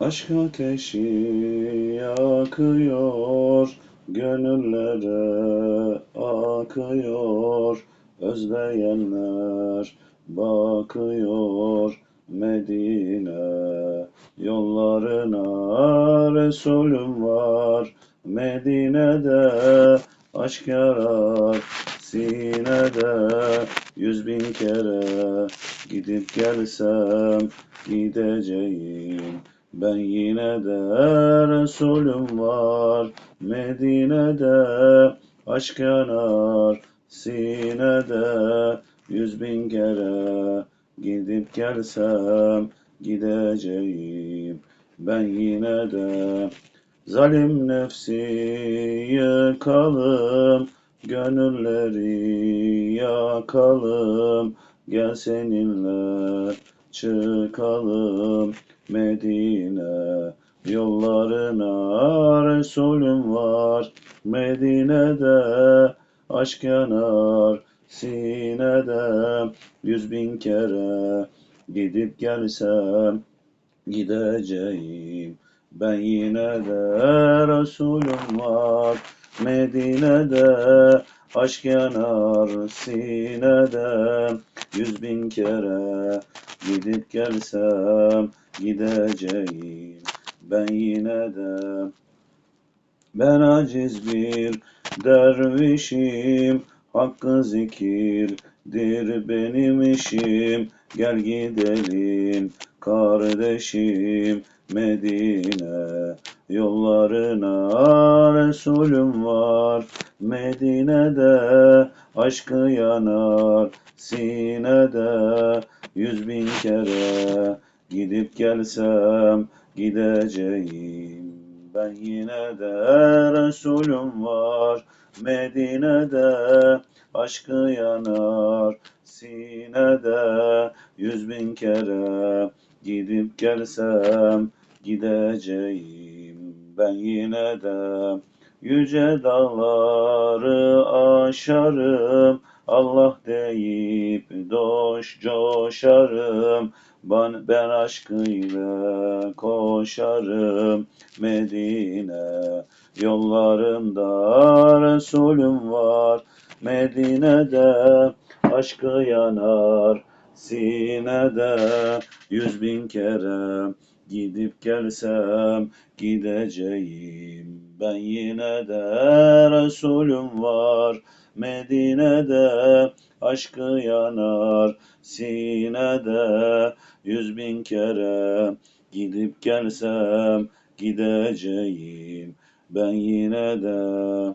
Aşk ateşi yakıyor, gönüllere akıyor, özleyenler bakıyor Medine yollarına Resulüm var. Medine'de aşk yarar sinede yüz bin kere gidip gelsem gideceğim ben yine de Resulüm var. Medine'de aşk yanar. Sinede yüz bin kere gidip gelsem gideceğim. Ben yine de zalim nefsi yıkalım gönülleri yakalım. Gel seninle çıkalım Medine yollarına Resulüm var. Medine'de aşk yanar sinede yüz bin kere gidip gelsem gideceğim. Ben yine de Resulüm var. Medine'de aşk yanar sinede yüz bin kere gidip gelsem gideceğim. Ben yine de ben aciz bir dervişim. Hakkı zikirdir benim işim. Gel gidelim kardeşim Medine yollarına. Resulüm var Medine'de aşkı yanar sinede yüz bin kere. Gidip gelsem gideceğim. Ben yine de Resulüm var Medine'de. Aşkı yanar sinede yüz bin kere. Gidip gelsem gideceğim. Ben yine de yüce dağları aşarım Allah deyip doş coşarım. Ben, ben aşkıyla koşarım Medine yollarında Resulüm var. Medine'de aşkı yanar sinede yüz bin kere gidip gelsem gideceğim. Ben yine de Resulüm var. Medine'de aşkı yanar. Sinede yüz bin kere gidip gelsem gideceğim. Ben yine de